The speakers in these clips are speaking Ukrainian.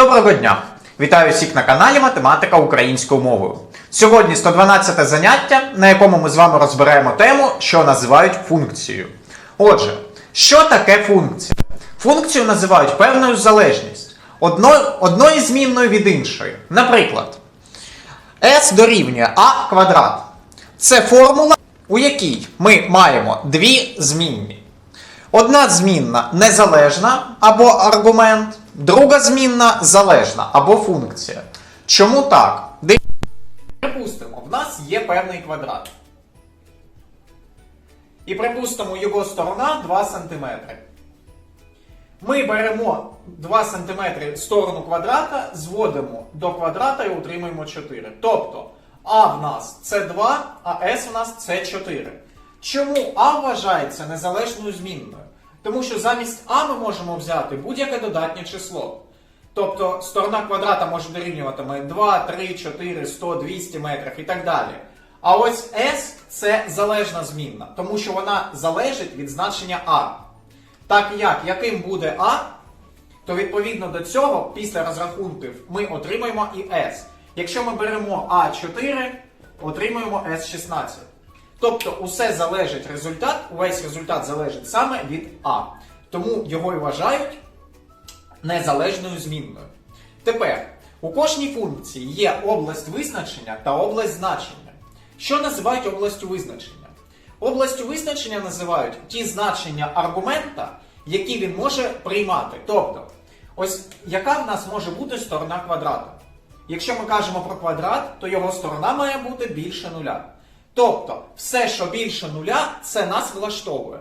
Доброго дня! Вітаю всіх на каналі Математика українською мовою. Сьогодні 112 заняття, на якому ми з вами розберемо тему, що називають функцією. Отже, що таке функція? Функцію називають певною залежність одно, одної змінної від іншої. Наприклад, s дорівнює а квадрат. Це формула, у якій ми маємо дві змінні. Одна змінна незалежна або аргумент, друга змінна залежна або функція. Чому так? Припустимо, в нас є певний квадрат. І припустимо, його сторона 2 см. Ми беремо 2 см сторону квадрата, зводимо до квадрата і отримуємо 4. Тобто А в нас це 2, а С у нас це 4. Чому А вважається незалежною змінною? Тому що замість А ми можемо взяти будь-яке додатнє число. Тобто сторона квадрата може дорівнювати 2, 3, 4, 100, 200 метрів і так далі. А ось S це залежна змінна, тому що вона залежить від значення А. Так як яким буде А, то відповідно до цього, після розрахунків, ми отримаємо і S. Якщо ми беремо А4, отримуємо С16. Тобто усе залежить результат, увесь результат залежить саме від А. Тому його і вважають незалежною змінною. Тепер, у кожній функції є область визначення та область значення. Що називають областю визначення? Областю визначення називають ті значення аргумента, які він може приймати. Тобто, ось яка в нас може бути сторона квадрата? Якщо ми кажемо про квадрат, то його сторона має бути більше нуля. Тобто, все, що більше нуля, це нас влаштовує.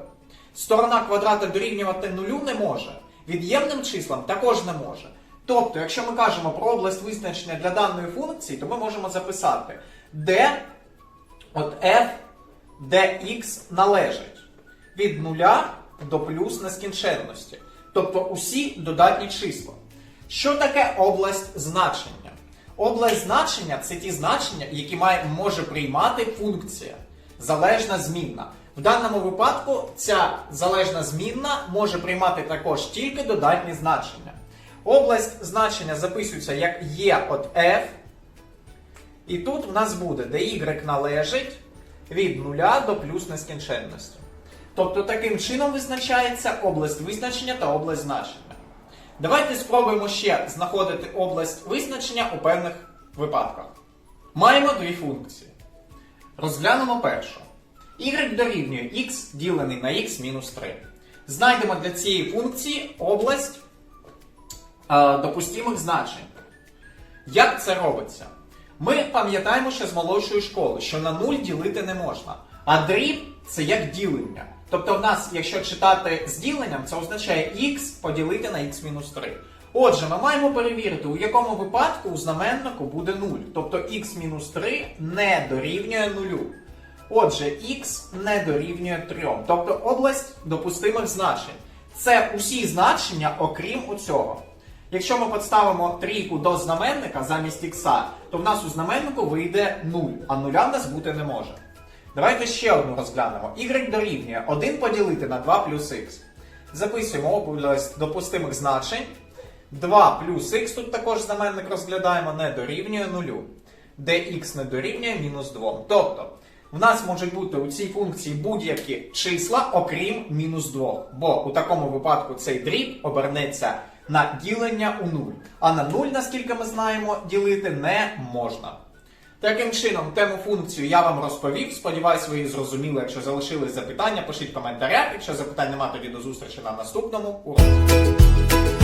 Сторона квадрата дорівнювати нулю не може. Від'ємним числам також не може. Тобто, якщо ми кажемо про область визначення для даної функції, то ми можемо записати, де от f, де x належить від нуля до плюс нескінченності. Тобто усі додатні числа. Що таке область значення? Область значення це ті значення, які має, може приймати функція, залежна змінна. В даному випадку ця залежна змінна може приймати також тільки додатні значення. Область значення записується як є от f. І тут в нас буде, де y належить від 0 до плюс нескінченності. Тобто таким чином визначається область визначення та область значення. Давайте спробуємо ще знаходити область визначення у певних випадках. Маємо дві функції. Розглянемо першу. y дорівнює x ділений на x мінус 3. Знайдемо для цієї функції область е, допустимих значень. Як це робиться? Ми пам'ятаємо ще з молодшої школи, що на 0 ділити не можна. А дріб це як ділення. Тобто в нас, якщо читати з діленням, це означає x поділити на x-3. Отже, ми маємо перевірити, у якому випадку у знаменнику буде 0. Тобто x-3 не дорівнює 0. Отже, x не дорівнює 3. Тобто область допустимих значень. Це усі значення, окрім оцього. Якщо ми підставимо трійку до знаменника замість х, то в нас у знаменнику вийде 0, а нуля в нас бути не може. Давайте ще одну розглянемо. y дорівнює 1 поділити на 2 плюс х. Записуємо область допустимих значень. 2 плюс х, тут також знаменник розглядаємо, не дорівнює 0. Де х не дорівнює мінус 2. Тобто, в нас можуть бути у цій функції будь-які числа, окрім мінус 2. Бо у такому випадку цей дріб обернеться на ділення у 0. А на 0, наскільки ми знаємо, ділити не можна. Таким чином, тему функцію я вам розповів. Сподіваюсь, ви її зрозуміли. Якщо залишились запитання, пишіть в коментарях. Якщо запитань немає, тоді до зустрічі на наступному уроці.